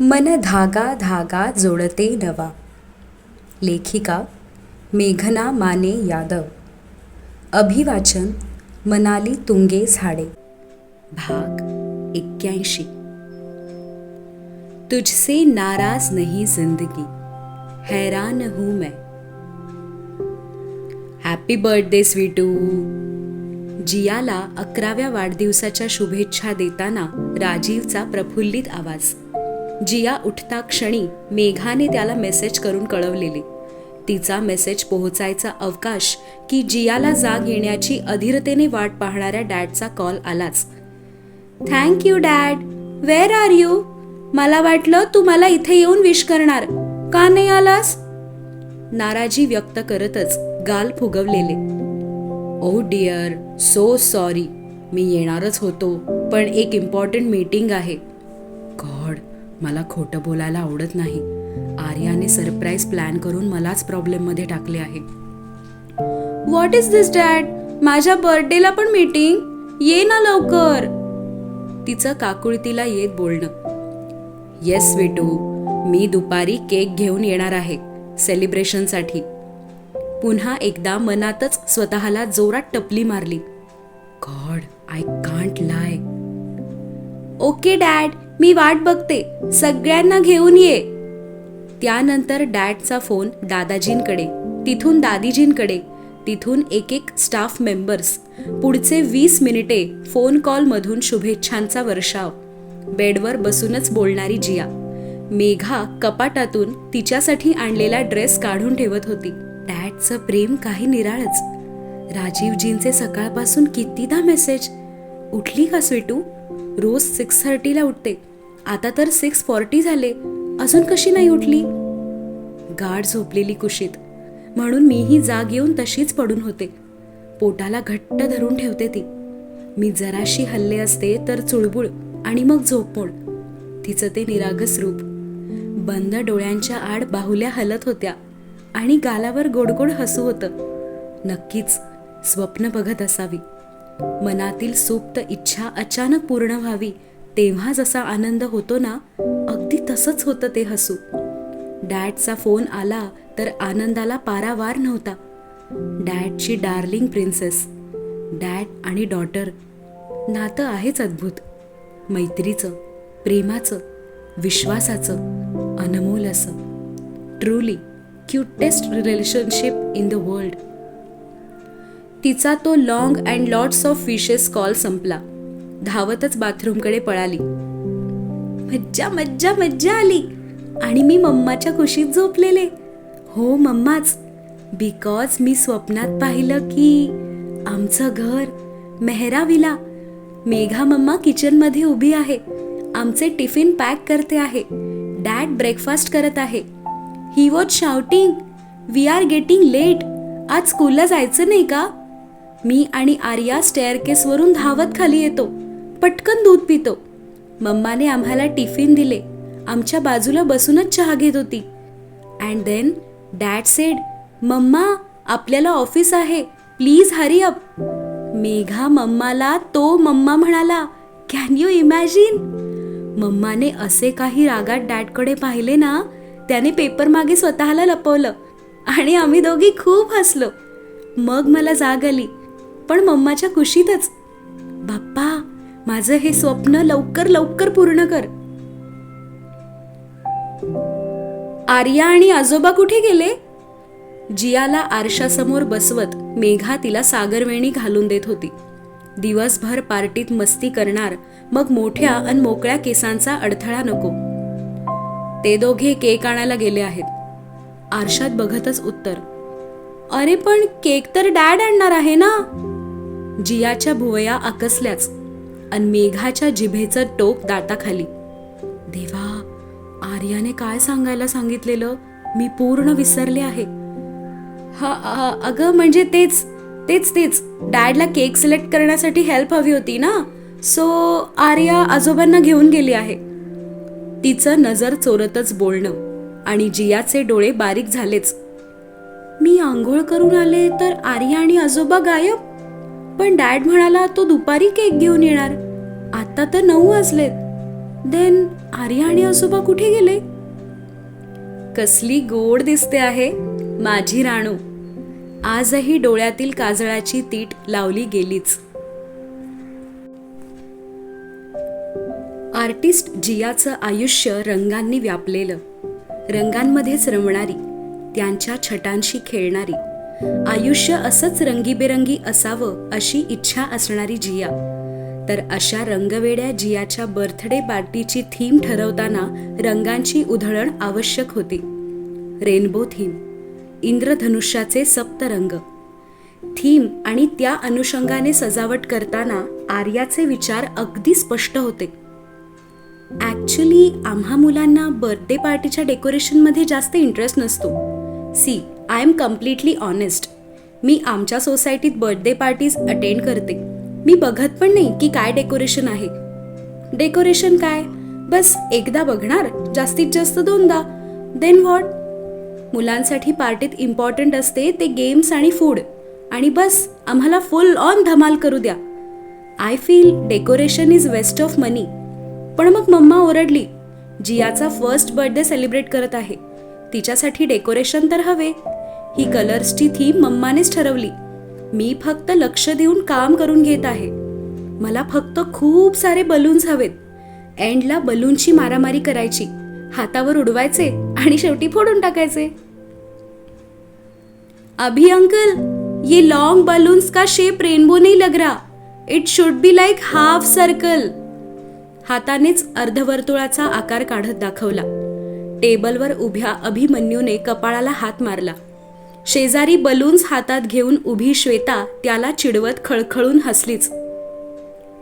मन धागा धागा जोडते नवा. लेखिका मेघना माने यादव. अभिवाचन मनाली तुंगे झाडे. भाग एक्क्याऐंशी. तुझसे नाराज नहीं जिंदगी. हैरान हूं मैं. हॅपी बर्थडे स्वीटू जियाला अकराव्या वाढदिवसाच्या शुभेच्छा देताना राजीवचा प्रफुल्लित आवाज. जिया उठता क्षणी मेघाने त्याला मेसेज करून कळवलेले. तिचा मेसेज पोहोचायचा अवकाश की जियाला जाग येण्याची अधीरतेने वाट पाहणाऱ्या डॅडचा कॉल आलाच. Thank you dad. Where are you मला वाटलं तू मला इथे येऊन विश करणार. का नाही आलास? नाराजी व्यक्त करतच गाल फुगवलेले. ओ डिअर सो सॉरी मी येणारच होतो पण एक इम्पॉर्टंट मीटिंग आहे. मला खोटं बोलायला आवडत नाही. आर्याने सरप्राईज प्लॅन करून मलाच प्रॉब्लेममध्ये टाकले आहे. व्हॉट इज दिस डॅड माझ्या बर्थडेला पण मीटिंग ये ना लवकर. तिचं काकुळतीला येत बोलणं. येस विटू मी दुपारी केक घेऊन येणार आहे सेलिब्रेशनसाठी पुन्हा एकदा मनातच स्वतःला जोरात टपली मारली. God I can't lie okay dad मी वाट बघते. सगळ्यांना घेऊन ये. त्यानंतर डॅडचा फोन दादाजींकडे. तिथून दादीजींकडे. तिथून एक एक स्टाफ मेंबर्स. पुढचे वीस मिनिटे फोन कॉलमधून शुभेच्छांचा वर्षाव. बेडवर बसूनच बोलणारी जिया. मेघा कपाटातून तिच्यासाठी आणलेला ड्रेस काढून ठेवत होती. डॅडचं प्रेम काही निराळच. राजीवजींचे सकाळपासून कितीदा मेसेज? उठली का स्वीटू? रोज सिक्स थर्टीला उठते. आता तर सिक्स फॉर्टी झाले. अजून कशी नाही उठली? गाढ झोपलेली कुशीत. म्हणून मीही जाग येऊन तशीच पडून होते. पोटाला घट्ट धरून ठेवते ती. मी जराशी हल्ले असते तर चुळबुळ आणि मग झोपमोड. तिचं ते निरागस रूप. बंद डोळ्यांच्या आड बाहुल्या हलत होत्या आणि गालावर गोडगोड हसू होतं. नक्कीच स्वप्न बघत असावी. मनातील सुप्त इच्छा अचानक पूर्ण व्हावी. तेव्हा जसा आनंद होतो ना अगदी तसंच होतं ते हसू. डॅडचा फोन आला तर आनंदाला पारावार नव्हता. डॅडची डार्लिंग प्रिन्सेस डॅड आणि डॉटर नातं आहेच अद्भुत. मैत्रीचं प्रेमाचं विश्वासाचं अनमोल असं truly cutest relationship in the world. तिचा तो long and lots of wishes call संपला. धावतच बाथरूमकडे पळाली. मज्जा मज्जा मज्जा आली. आणि मी मम्माच्या कुशीत झोपलेले. हो मम्माच. बिकॉज मी स्वप्नात पाहिलं की आमचं घर मेहराविला. मेघा मम्मा किचनमध्ये उभी आहे. आमचे टिफिन पॅक करते आहे. डॅड ब्रेकफास्ट करत आहे. He was shouting we are getting late आज स्कूलला जायचं नाही का? मी आणि आर्या स्टेअरकेसवरून धावत खाली येतो. पटकन दूध पितो. मम्माने आम्हाला टिफिन दिले. आमच्या बाजूला बसूनच चहा घेत होती. And then dad said mamma आपल्याला ऑफिस आहे. प्लीज हरी अप मेघा मम्माला तो मम्मा म्हणाला कॅन यू इमॅजिन मम्माने असे काही रागात डॅडकडे पाहिले ना त्याने पेपर मागे स्वतःला लपवलं आणि आम्ही दोघी खूप हसलो. मग मला जाग आली पण मम्माच्या कुशीतच. बाप्पा माझं हे स्वप्न लवकर लवकर पूर्ण कर. आर्या आणि आजोबा कुठे गेले? जियाला आरशासमोर बसवत मेघा तिला सागरवेणी घालून देत होती. दिवसभर पार्टीत मस्ती करणार मग मोठ्या आणि मोकळ्या केसांचा अडथळा नको. ते दोघे केक आणायला गेले आहेत. आरशात बघतच उत्तर अरे पण केक तर डॅड आणणार आहे ना? जियाच्या भुवया आकसल्याच. अन मेघाच्या जिभेचं टोक दाताखाली. देवा आर्याने काय सांगायला सांगितलेलं? मी पूर्ण विसरले आहे. हा, अगं म्हणजे तेच तेच तेच. डॅडला केक सिलेक्ट करण्यासाठी हेल्प हवी होती ना? सो आर्या आजोबांना घेऊन गेली आहे. तिचं नजर चोरतच बोलणं आणि जियाचे डोळे बारीक झालेच. मी आंघोळ करून आले तर आर्या आणि आजोबा गायब? पण डॅड म्हणाला तो दुपारी केक घेऊन येणार. आता तर नऊ वाजलेत. देन आर्या आणि आसोबा कुठे गेले? कसली गोड दिसते आहे माझी राणू. आजही डोळ्यातील काजळाची तीट लावली गेलीच. आर्टिस्ट जियाचं आयुष्य रंगांनी व्यापलेलं. रंगांमध्येच रमणारी त्यांच्या छटांशी खेळणारी. आयुष्य असंच रंगीबेरंगी असावं अशी इच्छा असणारी जिया. तर अशा रंगवेड्या जियाच्या बर्थडे पार्टीची थीम ठरवताना रंगांची उधळण आवश्यक होती. रेनबो थीम इंद्रधनुष्याचे सप्तरंग. थीम आणि त्या अनुषंगाने सजावट करताना आर्याचे विचार अगदी स्पष्ट होते. ॲक्च्युली आम्हा मुलांना बर्थडे पार्टीच्या डेकोरेशनमध्ये जास्त इंटरेस्ट नसतो. See I am completely honest मी आमच्या सोसायटीत बर्थडे पार्टीज अटेंड करते. मी बघत पण नाही की काय डेकोरेशन आहे. डेकोरेशन काय? बस एकदा बघणार जास्तीत जास्त दोनदा. देन व्हॉट मुलांसाठी पार्टीत इम्पॉर्टंट असते ते गेम्स आणि फूड आणि बस आम्हाला फुल ऑन धमाल करू द्या. I feel decoration is waste of money पण मग मम्मा ओरडली जियाचा फर्स्ट बर्थडे सेलिब्रेट करत आहे. तिच्यासाठी डेकोरेशन तर हवे. ही कलर्सची थीम मम्मानेच ठरवली. मी फक्त लक्ष देऊन काम करून घेत आहे. मला फक्त खूप सारे बलून्स हवेत. एंडला बलूनची मारामारी करायची. हातावर उडवायचे आणि शेवटी फोडून टाकायचे. अभी अंकल ये लॉन्ग बलून्स का शेप रेनबो नहीं लग रहा. It should be like half circle हातानेच अर्धवर्तुळाचा आकार काढत दाखवला. टेबलवर उभ्या अभिमन्यूने कपाळाला हात मारला. शेजारी बलून्स हातात घेऊन उभी श्वेता त्याला चिडवत खळखळून हसलीच.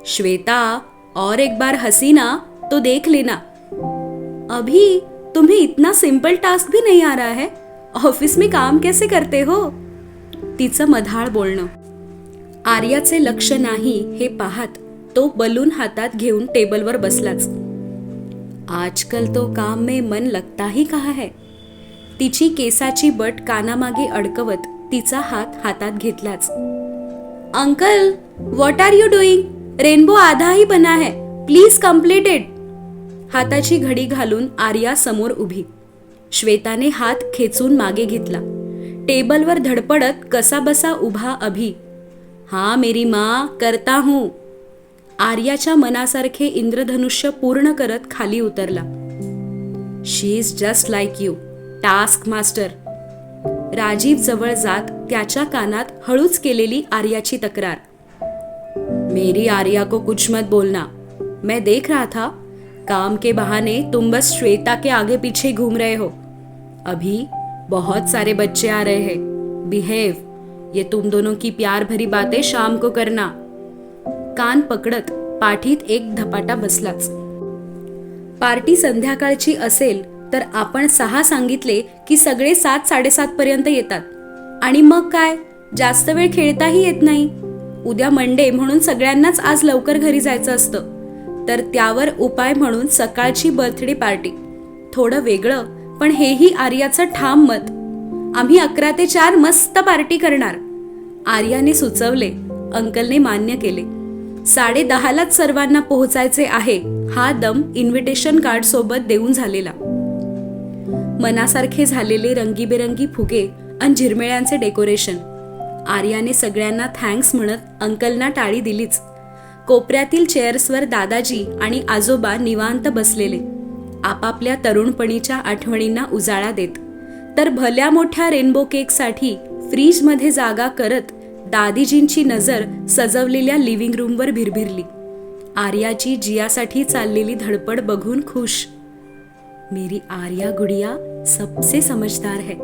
श्वेता और एक बार हसी ना तो देख लेना. अभी तुम्हें इतना सिंपल टास्क भी नहीं आ रहा है? ऑफिस में काम कैसे करते हो? तिचं मधाळ बोलणं. आर्याचे लक्ष नाही हे पाहत तो बलून हातात घेऊन टेबलवर बसलाच. आजकल तो काम में मन लगता ही कहा है? तिची केसाची बट कानामागे अडकवत तिचा हात हातात घेतलाच. Uncle what are you doing rainbow आधा ही बना है. प्लीज कंप्लीट हाताची घडी घालून आर्या समोर उभी. श्वेताने हात खेचून मागे घेतला. टेबलवर धडपडत कसा बसा उभा अभि. हा मेरी माँ करता हूँ. आर्याच्या मनासारखे इंद्रधनुष्य पूर्ण करत खाली उतरला. She is just like you task master Rajiv जवळ जात त्याच्या कानात हळूच केलेली आर्याची तक्रार. मेरी आर्या को कुछ मत बोलना. मैं देख रहा था काम के बहाने तुम बस श्वेता के आगे पीछे घूम रहे हो. अभी बहुत सारे बच्चे आ रहे हैं. बिहेव ये तुम दोनों की प्यार भरी बातें शाम को करना. कान पकडत पाठीत एक धपाटा बसलाच. पार्टी संध्याकाळची असेल तर आपण सहा सांगितले की सगळे सात साडेसात पर्यंत येतात. आणि मग काय? जास्त वेळ खेळताही येत नाही. उद्या मंडे म्हणून सगळ्यांनाच आज लवकर घरी जायचं असतं. तर त्यावर उपाय म्हणून सकाळची बर्थडे पार्टी. थोडं वेगळं पण हेही आर्याचं ठाम मत. आम्ही अकरा ते चार मस्त पार्टी करणार. आर्याने सुचवले अंकलने मान्य केले. साडे दहालाच सर्वांना पोहोचायचे आहे हा दम इन्व्हिटेशन कार्ड सोबत देऊन झालेला. मनासारखे झालेले रंगीबेरंगी फुगे आणि झिरमिळ्यांचे डेकोरेशन आर्याने सगळ्यांना थँक्स म्हणत अंकलना टाळी दिलीच. कोपऱ्यातील चेअर्सवर दादाजी आणि आजोबा निवांत बसलेले. आपापल्या तरुणपणीच्या आठवणींना उजाळा देत. तर भल्या मोठ्या रेनबो केकसाठी फ्रीजमध्ये जागा करत दादीजींची नजर सजवलेल्या लिव्हिंग रूमवर भिरभिरली. आर्याची जियासाठी चाललेली धडपड बघून खुश. मेरी आर्या गुड़िया सबसे समझदार है.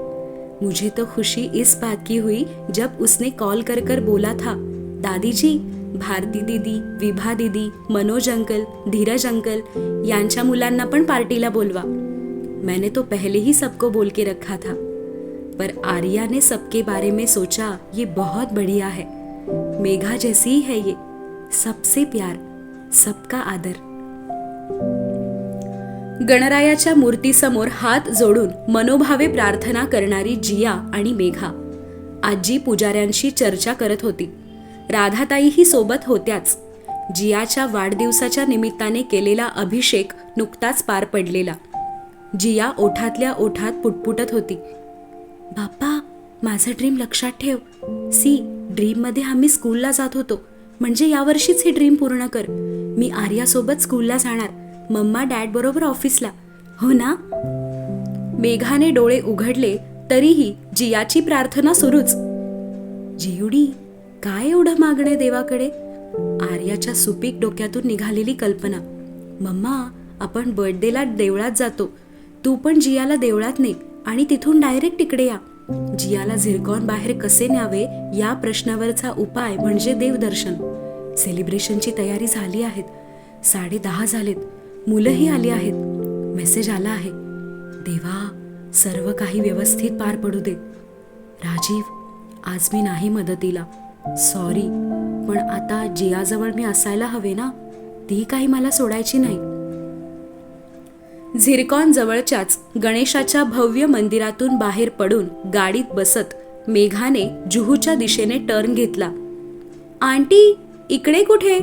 मुझे तो खुशी इस बात की हुई जब उसने कॉल कर कर बोला था दादी जी भारती दीदी विभा दीदी मनोज अंकल धीरज अंकल यांच्या मुलांना पण पार्टीला बोलवा. मैंने तो पहले ही सबको बोल के रखा था. पर आर्या ने सबके बारे में सोचा ये बहुत बढ़िया है। मेघा जैसी ही है ये। सबसे प्यार सबका आदर. गणरायाच्या मूर्तीसमोर हात जोडून मनोभावे प्रार्थना करणारी जिया आणि मेघा आजी पुजाऱ्यांशी चर्चा करत होती. राधाताईही सोबत होत्याच. जियाच्या वाढदिवसाच्या निमित्ताने केलेला अभिषेक नुकताच पार पडलेला. जिया ओठातल्या ओठात पुटपुटत होती. बाप्पा माझं ड्रीम लक्षात ठेव. सी ड्रीममध्ये आम्ही स्कूलला जात होतो. म्हणजे यावर्षीच ही ड्रीम पूर्ण कर. मी आर्यासोबत स्कूलला जाणार. मम्मा डॅड बरोबर ऑफिसला हो ना? मेघाने डोळे उघडले तरीही जियाची प्रार्थना सुरूच. जियुडी काय एवढं मागणे देवाकडे? आर्याच्या सुपीक डोक्यातून निघालेली कल्पना. मम्मा आपण बर्थडेला देवळात जातो. तू पण जियाला देवळात ने आणि तिथून डायरेक्ट इकडे या. जियाला झिरकॉन बाहेर कसे न्यावे या प्रश्नावरचा उपाय म्हणजे देवदर्शन. सेलिब्रेशनची तयारी झाली आहेत. साडे दहा झालेत. मुलंही आली आहेत. मेसेज आला आहे. देवा सर्व काही व्यवस्थित पार पडू दे. राजीव आज मी नाही मदतीला. सॉरी पण आता जियाजवळ मी असायला हवे ना? ती काही मला सोडायची नाही. झिरकॉन जवळच्याच गणेशाच्या भव्य मंदिरातून बाहेर पडून गाडीत बसत मेघाने जुहूच्या दिशेने टर्न घेतला. आंटी इकडे कुठे?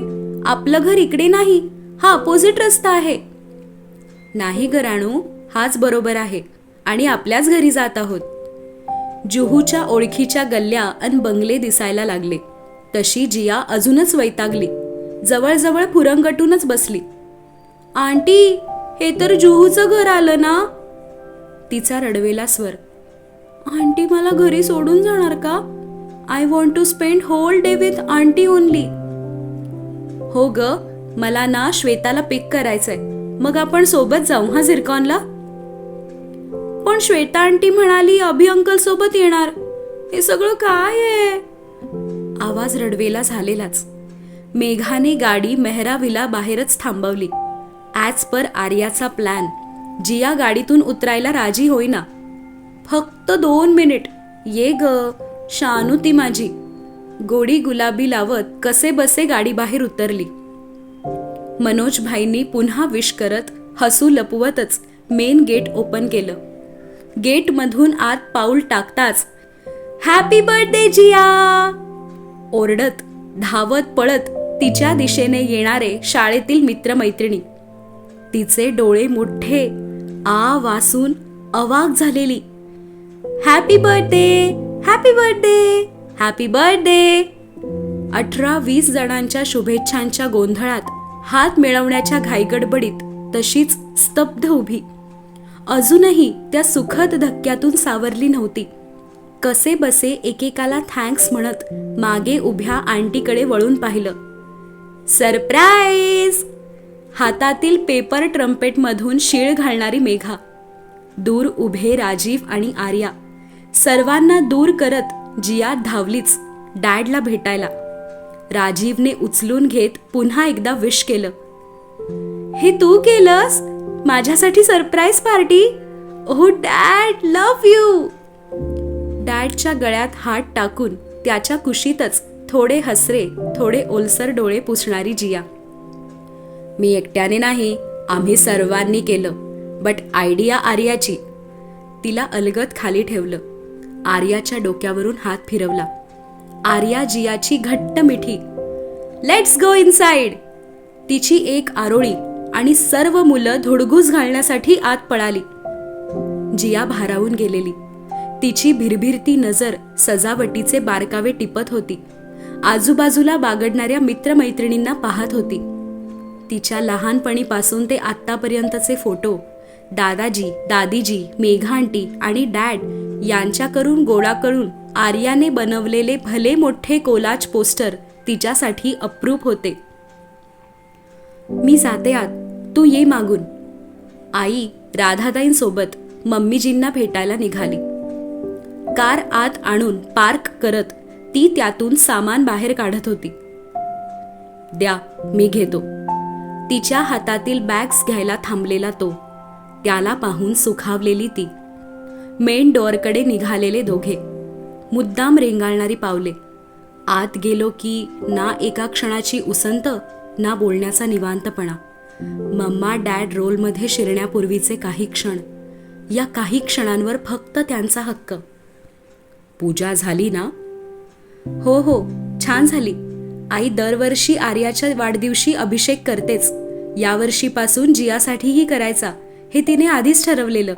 आपलं घर इकडे नाही. हा अपोजिट रस्ता आहे. नाही ग राणू हाच बरोबर आहे. आणि आपल्याच घरी जात आहोत. जुहूच्या ओळखीच्या गल्ल्या अन बंगले दिसायला लागले. तशी जिया अजूनच वैतागली. जवळजवळ फुरंगटूनच बसली. आंटी हे तर जुहूचं घर आलं ना? तिचा रडवेला स्वर. आंटी मला घरी सोडून जाणार का? I want to spend whole day with aunty only हो ग मला ना श्वेताला पिक करायचंय. मग आपण सोबत जाऊ हा झिरकॉनला? पण श्वेता आंटी म्हणाली अभि अंकल सोबत येणार. हे सगळं काय आहे? आवाज रडवेला झालेलाच. मेघाने गाडी मेहराविला बाहेरच थांबवली. ॲज पर आर्याचा प्लॅन जिया गाडीतून उतरायला राजी होईना. फक्त दोन मिनिट. ये ग शानू ती माझी. गोडी गुलाबी लावत कसे बसे गाडी बाहेर उतरली. मनोज भाईंनी पुन्हा विश करत हसू लपवतच मेन गेट ओपन केलं. गेटमधून आत पाऊल टाकताच हॅपी बर्थडे जिया! ओरडत धावत पळत तिच्या दिशेने येणारे शाळेतील मित्रमैत्रिणी. तिचे डोळे मोठे आ वासून अवाक झालेली. Happy birthday happy birthday happy birthday अठरा वीस जणांच्या शुभेच्छांच्या गोंधळात हात मिळवण्याच्या घाईगडबडीत तशीच स्तब्ध उभी. अजूनही त्या सुखद धक्क्यातून सावरली नव्हती. कसे बसे एकेकाला थँक्स म्हणत मागे उभ्या आंटीकडे वळून पाहिलं. सरप्राईज हातातील पेपर ट्रम्पेटमधून शीळ घालणारी मेघा. दूर उभे राजीव आणि आर्या. सर्वांना दूर करत जिया धावलीच डॅडला भेटायला. राजीवने उचलून घेत पुन्हा एकदा विश केलं. हे तू केलंस? माझ्यासाठी surprise party? Oh dad love you. डॅडच्या गळ्यात हात टाकून त्याच्या कुशीतच थोडे हसरे थोडे ओलसर डोळे पुसणारी जिया. मी एकट्याने नाही आम्ही सर्वांनी केलं. बट आयडिया आर्याची. तिला अलगत खाली ठेवलं. आर्याच्या डोक्यावरून हात फिरवला. आर्या जियाची घट्ट मिठी. लेट्स गो इनसाइड तिची एक आरोळी आणि सर्व मुलं धुडगूस घालण्यासाठी आत पळाली. जिया भारावून गेलेली. तिची भिरभिरती नजर सजावटीचे बारकावे टिपत होती. आजूबाजूला बागडणाऱ्या मित्रमैत्रिणींना पाहत होती. तिच्या लहानपणीपासून ते आत्तापर्यंतचे फोटो. दादाजी दादीजी मेघा आंटी आणि डॅड यांच्याकडून गोळा करून आर्याने बनवलेले भले मोठे कोलाज पोस्टर तिच्यासाठी अप्रूप होते. मी जाते आत. तू ये मागून. आई राधाताईंसोबत मम्मीजींना भेटायला निघाली. कार आत आणून पार्क करत ती त्यातून सामान बाहेर काढत होती. द्या मी घेतो. तिच्या हातातील बॅग्स घ्यायला थांबलेला तो. त्याला पाहून सुखावलेली ती. मेन डोअरकडे निघालेले दोघे. मुद्दाम रेंगाळणारी पावले. आत गेलो की ना एका क्षणाची उसंत ना बोलण्याचा निवांतपणा. मम्मा डॅड रोलमध्ये शिरण्यापूर्वीचे काही क्षण. या काही क्षणांवर फक्त त्यांचा हक्क. पूजा झाली ना? हो हो छान झाली. आई दरवर्षी आर्याच्या वाढदिवशी अभिषेक करतेच. यावर्षीपासून जियासाठीही करायचा हे तिने आधीच ठरवलेलं.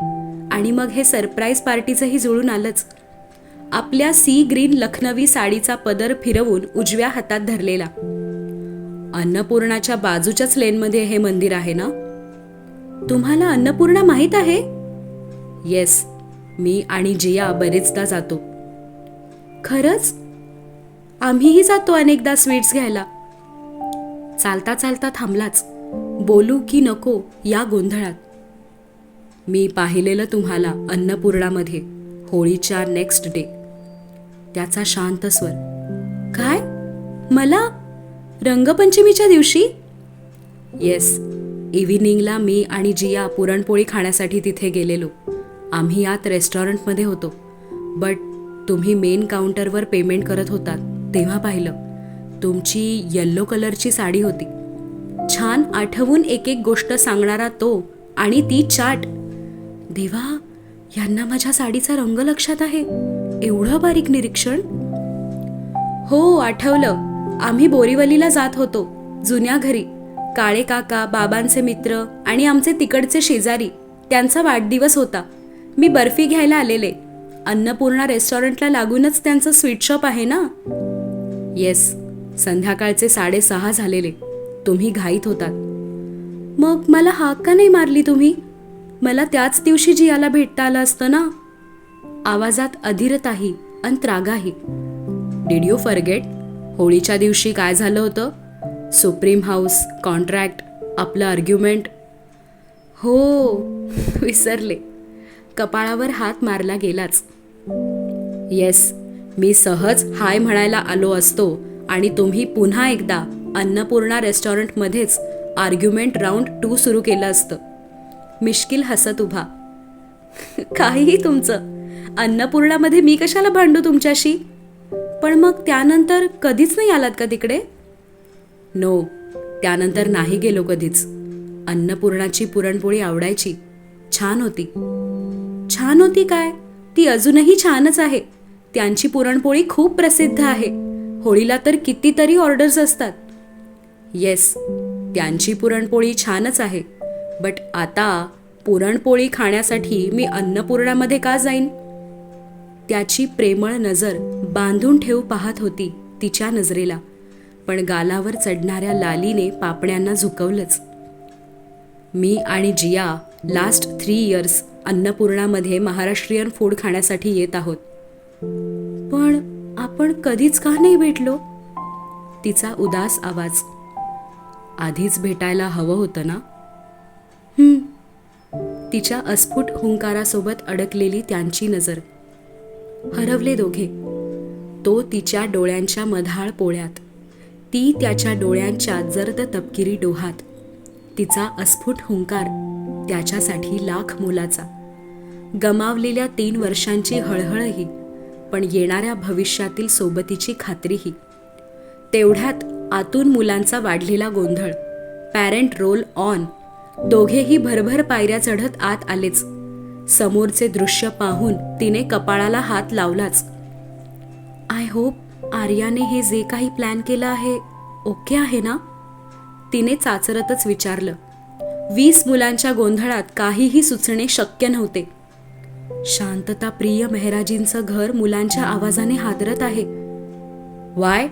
आणि मग हे सरप्राईज पार्टीचंही जुळून आलंच. आपल्या सी ग्रीन लखनवी साडीचा पदर फिरवून उजव्या हातात धरलेला. अन्नपूर्णाच्या बाजूच्याच लेनमध्ये हे मंदिर आहे ना? तुम्हाला अन्नपूर्णा माहीत आहे? येस मी आणि जिया बरेचदा जातो. खरंच? आम्हीही जातो अनेकदा स्वीट्स घ्यायला. चालता चालता थांबलाच. बोलू की नको या गोंधळात. मी पाहिलेलं तुम्हाला अन्नपूर्णामध्ये होळीच्या नेक्स्ट डे त्याचा शांत स्वर. काय? मला? रंगपंचमीच्या दिवशी? येस इव्हिनिंगला मी आणि जिया पुरणपोळी खाण्यासाठी तिथे गेलेलो. आम्ही आत रेस्टॉरंटमध्ये होतो. बट तुम्ही मेन काउंटरवर पेमेंट करत होतात. तेव्हा पाहिलं तुमची येल्लो कलरची साडी होती. छान आठवून एक एक गोष्ट सांगणारा तो आणि ती चाट. देवा यांना माझ्या साडीचा रंग लक्षात आहे. एवढं बारीक निरीक्षण? हो आठवलं. आम्ही बोरीवलीला जात होतो जुन्या घरी. काळे काका बाबांचे मित्र आणि आमचे तिकडचे शेजारी. त्यांचा वाढदिवस होता. मी बर्फी घ्यायला आलेले. अन्नपूर्णा रेस्टॉरंटला लागूनच त्यांचं स्वीट शॉप आहे ना? येस संध्याकाळचे साडेसहा झालेले. तुम्ही घाईत होतात. मग मला हाक का नाही मारली तुम्ही? मला त्याच दिवशी जियाला भेटता आलं असतं ना? आवाजात अधीरताही अन त्रागाही. डिड यू फरगेट होळीच्या दिवशी काय झालं होतं? सुप्रीम हाऊस कॉन्ट्रॅक्ट आपलं आर्ग्युमेंट हो विसरले. कपाळावर हात मारला गेलाच. येस मी सहज हाय म्हणायला आलो असतो आणि तुम्ही पुन्हा एकदा अन्नपूर्णा रेस्टॉरंटमध्येच आर्ग्युमेंट राऊंड टू सुरू केलं असतं. मिश्किल हसत उभा. काहीही तुमचं. अन्नपूर्णामध्ये मी कशाला भांडू तुमच्याशी? पण मग त्यानंतर कधीच नाही आलात का तिकडे? नो त्यानंतर नाही गेलो कधीच. अन्नपूर्णाची पुरणपोळी आवडायची. छान होती. छान होती काय? ती अजूनही छानच आहे. त्यांची पुरणपोळी खूप प्रसिद्ध आहे. होळीला तर कितीतरी ऑर्डर्स असतात. येस त्यांची पुरणपोळी छानच आहे. बट आता पुरणपोळी खाण्यासाठी मी अन्नपूर्णामध्ये का जाईन? त्याची प्रेमळ नजर बांधून ठेवू पाहत होती तिच्या नजरेला. पण गालावर चढणाऱ्या लालीने पापण्यांना झुकवलंच. मी आणि जिया लास्ट थ्री इयर्स अन्नपूर्णामध्ये महाराष्ट्रीयन फूड खाण्यासाठी येत आहोत. पण आपण कधीच का नाही भेटलो? तिचा उदास आवाज. आधीच भेटायला हवं होतं ना? हम्म. तिच्या अस्फुट हुंकारासोबत अडकलेली त्यांची नजर. हरवले दोघे. तो तिच्या डोळ्यांच्या मधाळ पोळ्यात. ती त्याच्या डोळ्यांच्या जर्द तपकिरी डोहात. तिचा अस्फुट हुंकार त्याच्यासाठी लाख मोलाचा. गमावलेल्या तीन वर्षांची हळहळही पण येणाऱ्या भविष्यातील सोबतीची खात्रीही. तेवढ्यात आतून मुलांचा वाढलेला गोंधळ पॅरेंट रोल ऑन दोघेही भरभर पायऱ्या चढत आत आलेच. समोरचे दृश्य पाहून तिने कपाळाला हात लावलाच. आय होप आर्याने हे जे काही प्लॅन केलं आहे ओके आहे ना? तिने चाचरतच विचारलं. वीस मुलांच्या गोंधळात काहीही सुचणे शक्य नव्हते. शांतता प्रिय मेहराजींचं घर मुलांच्या आवाजाने हादरत आहे. वाय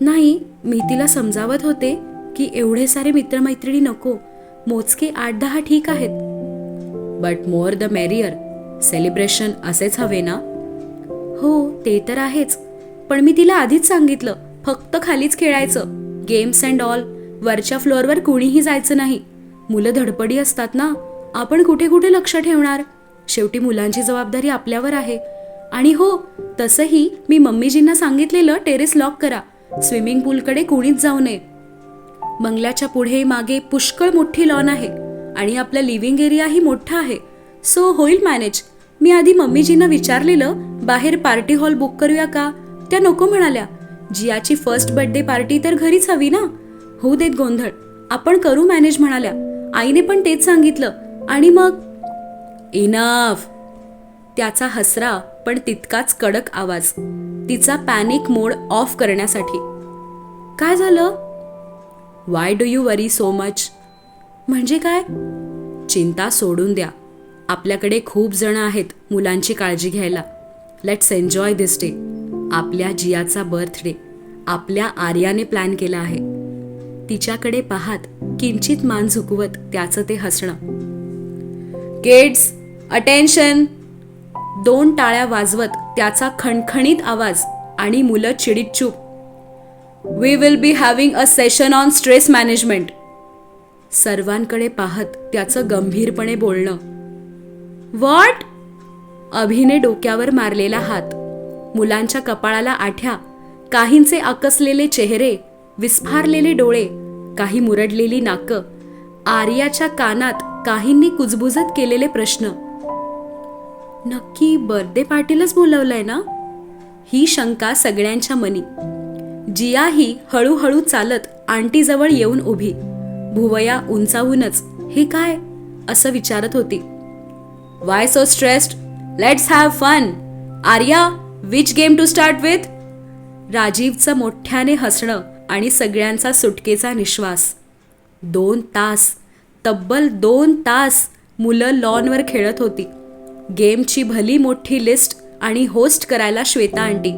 नाही मी तिला समजावत होते की एवढे सारे मित्रमैत्रिणी नको. मोजके आठ दहा ठीक आहेत. But more the merrier celebration असेच हवे ना? हो ते तर आहेच. पण मी तिला आधीच सांगितलं फक्त खालीच खेळायचं. गेम्स अँड ऑल वरच्या फ्लोअरवर कुणीही जायचं नाही. मुलं धडपडी असतात ना? आपण कुठे कुठे लक्ष ठेवणार? शेवटी मुलांची जबाबदारी आपल्यावर आहे. आणि हो तसंही मी मम्मीजींना सांगितलेलं टेरेस लॉक करा. स्विमिंग पूलकडे कोणीच जाऊ नये. बंगल्याच्या पुढे मागे पुष्कळ मोठी लॉन आहे आणि आपला लिव्हिंग एरियाही मोठा आहे. सो होईल मॅनेज. मी आधी मम्मीजींना विचारलेलं बाहेर पार्टी हॉल बुक करूया का? त्या नको म्हणाल्या. जियाची फर्स्ट बर्थडे पार्टी तर घरीच हवी ना? होऊ देत गोंधळ. आपण करू मॅनेज म्हणाल्या. आईने पण तेच सांगितलं. आणि मग इनफ त्याचा हसरा पण तितकाच कडक आवाज. तिचा पॅनिक मोड ऑफ करण्यासाठी. काय झालं? Why do you worry so much म्हणजे काय? चिंता सोडून द्या. आपल्याकडे खूप जण आहेत मुलांची काळजी घ्यायला. लेट्स एन्जॉय दिस डे आपल्या जियाचा बर्थडे आपल्या आर्याने प्लॅन केला आहे. तिच्याकडे पाहात किंचित मान झुकवत त्याचं ते हसणं. किड्स अटेन्शन दोन टाळ्या वाजवत त्याचा खणखणीत आवाज आणि मुलं चिडीत चूप. We will be having a session on stress management सर्वांकडे पाहत त्याचं गंभीरपणे बोलणं. व्हॉट अभिने डोक्यावर मारलेला हात. मुलांच्या कपाळाला आठ्या. काहींचे आकसलेले चेहरे विस्फारलेले डोळे काही मुरडलेली नाकं. आर्याच्या कानात काहींनी कुजबुजत केलेले प्रश्न. नक्की बर्थडे पार्टीलाच बोलवलंय ना? ही शंका सगळ्यांच्या मनी. जिया ही हळूहळू चालत आंटीजवळ येऊन उभी. भुवया उंचावूनच हे काय? असं विचारत होती. Why so stressed let's have fun Arya which game to start with राजीवचं मोठ्याने हसणं आणि सगळ्यांचा सुटकेचा निश्वास. दोन तास तब्बल दोन तास मुलं लॉनवर खेळत होती. गेमची भली मोठी लिस्ट आणि होस्ट करायला श्वेता आंटी.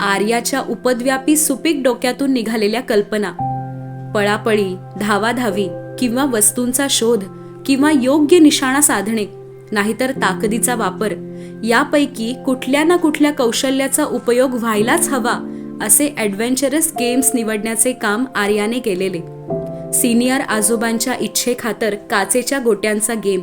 आर्याच्या उपद्व्यापी सुपीक डोक्यातून निघालेल्या कल्पना. पळापळी धावाधावी किंवा वस्तूंचा शोध किंवा योग्य निशाणा साधणे नाहीतर ताकदीचा वापर यापैकी कुठल्या ना कुठल्या कौशल्याचा उपयोग व्हायलाच हवा असे ॲडव्हेंचरस गेम्स निवडण्याचे काम आर्याने केलेले. सिनियर आजोबांच्या इच्छेखातर काचेच्या गोट्यांचा गेम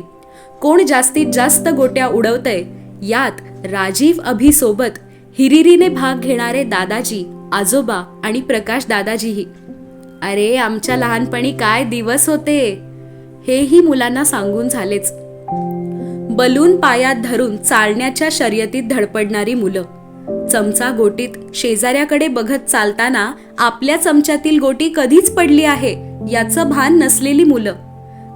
कोण जास्तीत जास्त गोट्या उडवतय यात राजीव अभिसोबत हिरिरीने भाग घेणारे दादाजी आजोबा आणि प्रकाश दादाजीही. अरे आमच्या लहानपणी काय दिवस होते? हेही मुलांना सांगून झालेच. बलून पायात धरून चालण्याच्या शर्यतीत धडपडणारी मुलं. चमचा गोटीत शेजाऱ्याकडे बघत चालताना आपल्या चमच्यातील गोटी कधीच पडली आहे याचं भान नसलेली मुलं.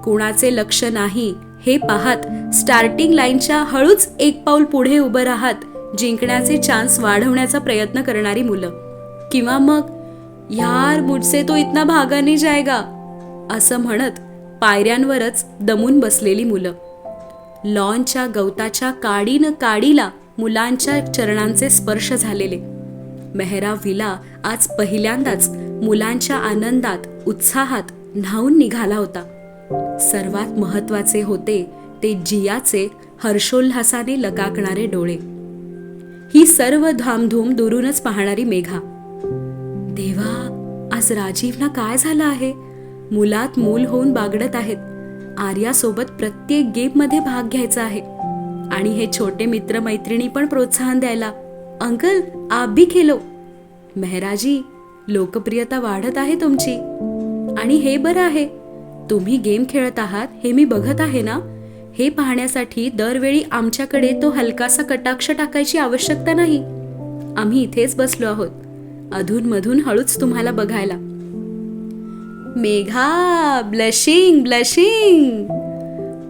कुणाचे लक्ष नाही हे पाहत स्टार्टिंग लाईनच्या हळूच एक पाऊल पुढे उभं राहत जिंकण्याचे चान्स वाढवण्याचा प्रयत्न करणारी मुलं. किंवा मग यार मुझसे तो इतना भागा नाही जायगा असं म्हणत पायऱ्यांवरच दमून बसलेली मुलं. लॉनच्या गवताच्या काडीनं काडीला मुलांच्या चरणांचे स्पर्श झालेले. मेहराब विला आज पहिल्यांदाच मुलांच्या आनंदात उत्साहात न्हावून निघाला होता. सर्वात महत्त्वाचे होते ते जियाचे हर्षोल्हासाने लकाकणारे डोळे. ही सर्व धामधूम दुरूनच पाहणारी मेघा. देवा आज राजीवला काय झालं आहे? मुलात मूल होऊन बागडत आहेत. आर्यासोबत प्रत्येक गेममध्ये भाग घ्यायचा आहे. आणि हे छोटे मित्र मैत्रिणी पण प्रोत्साहन द्यायला. अंकल आप भी खेलो. मेहराजी लोकप्रियता वाढत आहे तुमची. आणि हे बरं आहे. तुम्ही गेम खेळत आहात हे मी बघत आहे ना? हे पाहण्यासाठी दरवेळी आमच्याकडे तो हलकासा कटाक्ष टाकायची आवश्यकता नाही. आम्ही इथेच बसलो आहोत. अधूनमधून हळूच तुम्हाला बघायला. Megha blushing blushing!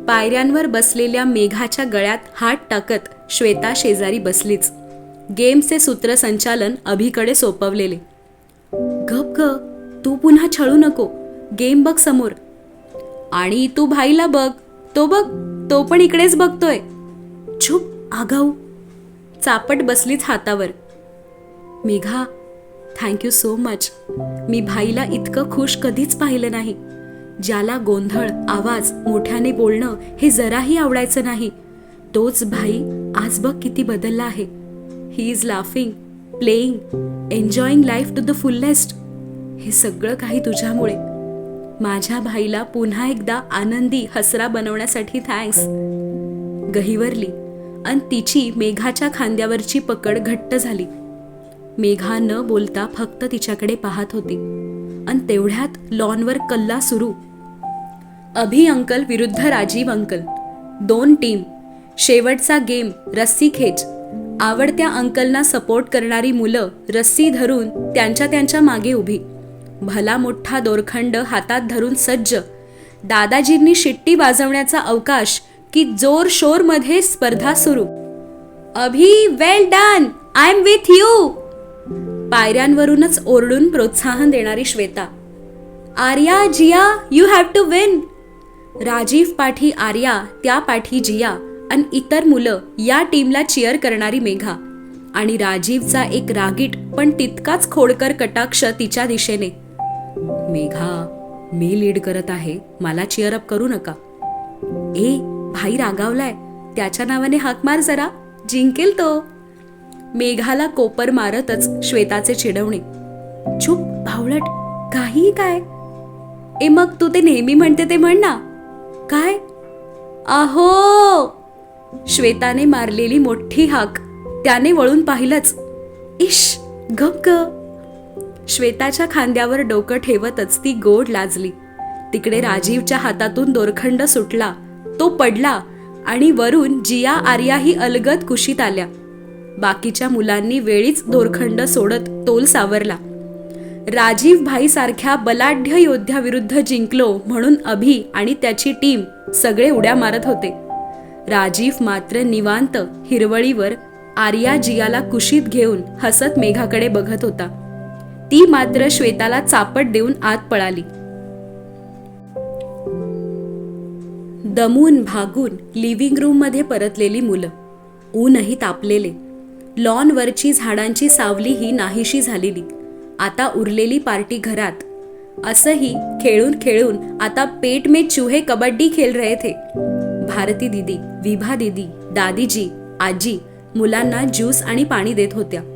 पायऱ्यांवर बसलेल्या मेघाच्या गळ्यात हात टाकत श्वेता शेजारी बसलीच. गेमचे सूत्रसंचालन अभिकडे सोपवलेले. गप ग तू पुन्हा छळू नको. गेम बघ समोर. आणि तू भाईला बघ. तो बघ. तो पण इकडेच बघतोय. छुप आगाऊ. चापट बसलीच हातावर. Megha thank you so much मी भाईला इतकं खुश कधीच पाहिलं नाही. ज्याला गोंधळ आवाज मोठ्याने बोलणं हे जराही आवडायचं नाही. तोच भाई आज बघ किती बदलला आहे. He is laughing playing enjoying life to the fullest हे सगळं काही तुझ्यामुळे. माझ्या भाईला पुन्हा एकदा आनंदी हसरा बनवण्यासाठी थँक्स. गहिवरली. आणि तिची मेघाच्या खांद्यावरची पकड घट्ट झाली. मेघा न बोलता फक्त तिच्याकडे पाहत होती. आणि तेवढ्यात लॉनवर कल्ला सुरू. अभि अंकल विरुद्ध राजीव अंकल. दोन टीम. शेवटचा गेम रस्सी खेच. आवडत्या अंकलना सपोर्ट करणारी मुलं रस्सी धरून त्यांच्या त्यांच्या मागे उभी. भला मोठा दोरखंड हातात धरून सज्ज. दादाजींनी शिट्टी वाजवण्याचा अवकाश की जोर शोरमध्ये स्पर्धा सुरू. Abhi well done I am with you पायऱ्यांवरूनच ओरडून प्रोत्साहन देणारी Shweta. Arya Jiya you have to win Rajiv पाठी आर्या त्या पाठी जिया आणि इतर मुलं या टीमला चिअर करणारी मेघा. आणि राजीवचा एक रागीट पण तितकाच खोडकर कटाक्ष तिच्या दिशेने. मेघा मी लीड करत आहे. मला चिअरअप करू नका. ए भाई रागावलाय. त्याच्या नावाने हाक मार जरा. जिंकेल तो. मेघाला कोपर मारतच श्वेताचे चिडवणे. चुप भावळट. काही काय? ए मग तू ते नेहमी म्हणते ते म्हण ना. काय? अहो! श्वेताने मारलेली मोठी हाक त्याने वळून पाहिलंच. इश गप ग श्वेताच्या खांद्यावर डोकं ठेवतच ती गोड लाजली. तिकडे राजीवच्या हातातून दोरखंड सुटला. तो पडला आणि वरून जिया आर्याही अलगद कुशीत आल्या. बाकीच्या मुलांनी वेळीच दोरखंड सोडत तोल सावरला. राजीव भाईसारख्या बलाढ्य योद्ध्याविरुद्ध जिंकलो म्हणून अभि आणि त्याची टीम सगळे उड्या मारत होते. राजीव मात्र निवांत हिरवळीवर आर्या जियाला कुशीत घेऊन हसत मेघाकडे बघत होता. ती मात्र श्वेताला चापट देऊन आत पळाली. दमून भागून लिव्हिंग रूममध्ये परतलेली मुलं. ऊनही तापलेले. लॉनवरची झाडांची सावलीही नाहीशी झालेली. आता उरलेली पार्टी घरात. असंही खेळून खेळून आता पेट में चूहे कबड्डी खेळ रहे थे. भारती दिदी विभा दिदी दादीजी आजी मुलांना ज्यूस आणि पाणी देत होत्या.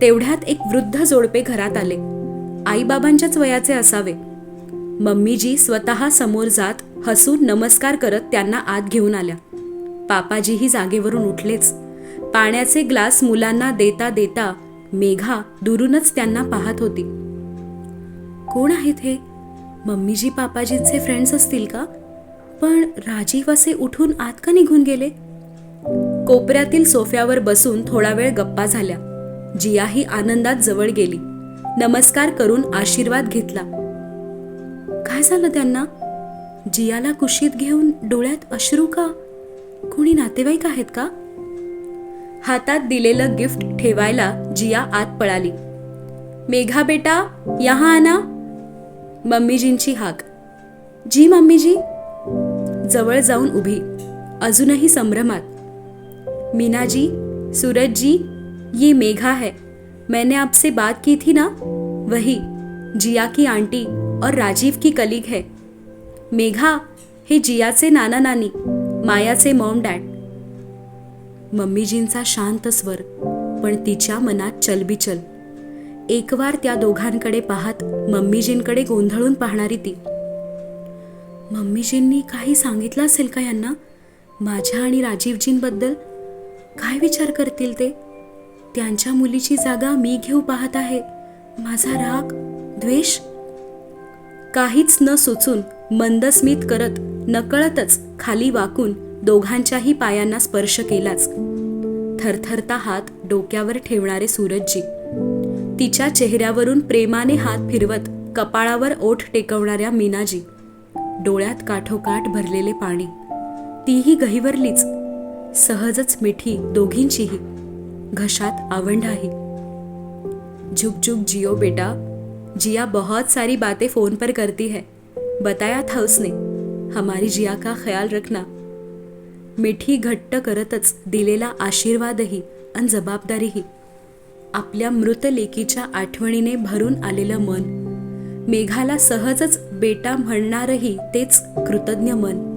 तेवढ्यात एक वृद्ध जोडपे घरात आले. आईबाबांच्याच वयाचे असावे. मम्मीजी स्वतः समोर जात हसून नमस्कार करत त्यांना आत घेऊन आल्या. पापाजीही जागेवरून उठलेच. पाण्याचे ग्लास मुलांना देता देता मेघा दुरूनच त्यांना पाहत होती. कोण आहेत हे? मम्मीजी पापाजींचे फ्रेंड्स असतील का? पण राजीव असे उठून आत का निघून गेले? कोपऱ्यातील सोफ्यावर बसून थोडा वेळ गप्पा झाल्या. जियाही आनंदात जवळ गेली. नमस्कार करून आशीर्वाद घेतला. काय झालं त्यांना? जियाला कुशीत घेऊन डोळ्यात अश्रू का? कोणी नातेवाईक आहेत का? हातात दिलेलं गिफ्ट ठेवायला जिया आत पळाली. मेघा बेटा यहाँ आना. मम्मीजींची हाक. जी मम्मीजी? जवळ जाऊन उभी अजूनही संभ्रमात. मीनाजी सूरजजी ये मेघा है। मैंने आपसे बात की थी ना? वही जिया की आंटी और राजीव की कलीग है। मेघा हे जियाचे नाना नानी मायाचे मॉम डॅड। मम्मीजींचा शांत स्वर पण तिच्या मनात चलबिचल एकवार त्या दोघांकडे पाहत मम्मीजींकडे गोंधळून पाहणारी ती। मम्मीजींनी काही सांगितलं असेल का यांना? माझ्या आणि राजीवजींबद्दल काय विचार करतील ते? त्यांच्या मुलीची जागा मी घेऊ पाहत आहे. माझा राग द्वेष? काहीच न सुचून मंदस्मित करत नकळतच खाली वाकून दोघांच्याही पायांना स्पर्श केलाच. थरथरता हात डोक्यावर ठेवणारे सूरजजी. तिच्या चेहऱ्यावरून प्रेमाने हात फिरवत कपाळावर ओठ टेकवणाऱ्या मीनाजी. डोळ्यात काठोकाठ भरलेले पाणी. तीही गहिवरलीच. सहजच मिठी दोघींचीही. घशात आवंड आहे. झुक झुक जियो बेटा जिया बहुत सारी बातें फोन पर करती है. बताया था उसने हमारी जिया का ख्याल रखना. मिठी घट्ट करतच दिलेला आशीर्वादही आणि जबाबदारीही आपल्या मृत लेकीच्या आठवणीने भरून आलेलं मन. मेघाला सहजच बेटा म्हणणारही तेच कृतज्ञ मन.